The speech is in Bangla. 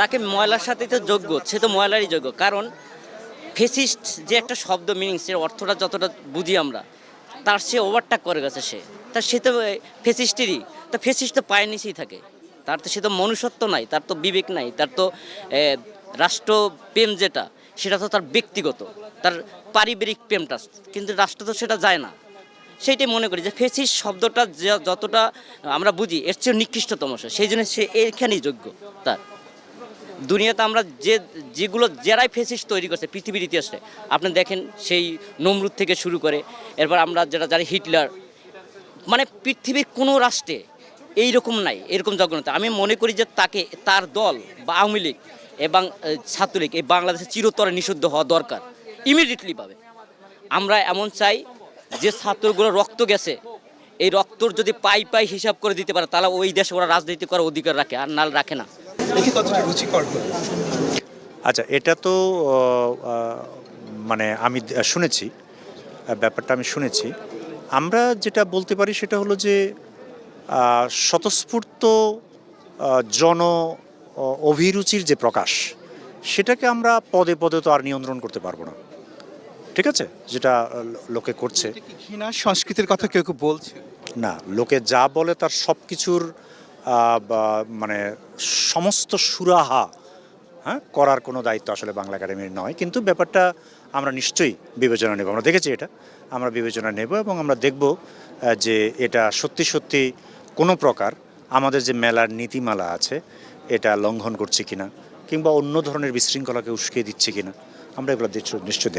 তাকে ময়লার সাথে তো যোগ্য, সে তো ময়লারই যোগ্য। কারণ ফেসিস্ট যে একটা শব্দ মিনিং সে অর্থটা যতটা বুঝি আমরা, তার সে ওভারটাক করে গেছে সে। তার সে তো ফেসিস্টেরই। তা ফেসিস্ট তো পায়ের নিচেই থাকে। তার তো, সে তো মনুষ্যত্ব নাই, তার তো বিবেক নাই, তার তো রাষ্ট্রপ্রেম যেটা, সেটা তো তার ব্যক্তিগত, তার পারিবারিক প্রেমটা। কিন্তু রাষ্ট্র তো সেটা যায় না। সেইটাই মনে করি যে ফেসিস শব্দটা যতটা আমরা বুঝি, এর চেয়ে নিকৃষ্টতম সেই জন্য সে এইখানেই যোগ্য তার। দুনিয়াতে আমরা যে, যেগুলো যারাই ফেসিস তৈরি করছে পৃথিবীর ইতিহাসে, আপনি দেখেন সেই নমরুদ থেকে শুরু করে, এরপর আমরা যেটা জানি হিটলার মানে পৃথিবীর কোনো রাষ্ট্রে এই রকম নাই, এরকম জগন্নাথ আমি মনে করি যে তাকে, তার দল বা আওয়ামী লীগ এবং ছাত্রলীগ, এই বাংলাদেশে চিরতরে নিষিদ্ধ হওয়া দরকার ইমিডিয়েটলি পাবে আমরা এমন চাই যে ছাত্রগুলো রক্ত গেছে, এই রক্তর যদি পাই পাই হিসাব করে দিতে পারে, তাহলে ওই দেশে ওরা রাজনীতি করার অধিকার রাখে, আর নাল রাখে না। দেখি কতটা রুচিকর আচ্ছা এটা তো মানে আমি শুনেছি ব্যাপারটা আমি শুনেছি। আমরা যেটা বলতে পারি সেটা হলো যে স্বতঃস্ফূর্ত জন অভিরুচির যে প্রকাশ সেটাকে আমরা পদে পদে তো আর নিয়ন্ত্রণ করতে পারব না। ঠিক আছে? যেটা লোকে করছে। সংস্কৃতির কথা কেউ কেউ বলছে? না লোকে যা বলে তার সব কিছুর মানে সমস্ত সুরাহা হ্যাঁ করার কোনো দায়িত্ব আসলে বাংলা একাডেমির নয়। কিন্তু ব্যাপারটা আমরা নিশ্চয়ই বিবেচনা নেব। আমরা দেখেছি এটা। আমরা বিবেচনা নেব এবং আমরা দেখব যে এটা সত্যি সত্যি কোনো প্রকার আমাদের যে মেলার নীতিমালা আছে, এটা লঙ্ঘন করছে কিনা কিংবা অন্য ধরনের বিশৃঙ্খলাকে উস্কে দিচ্ছে কিনা, আমরা এগুলো নিশ্চয়ই দেখব।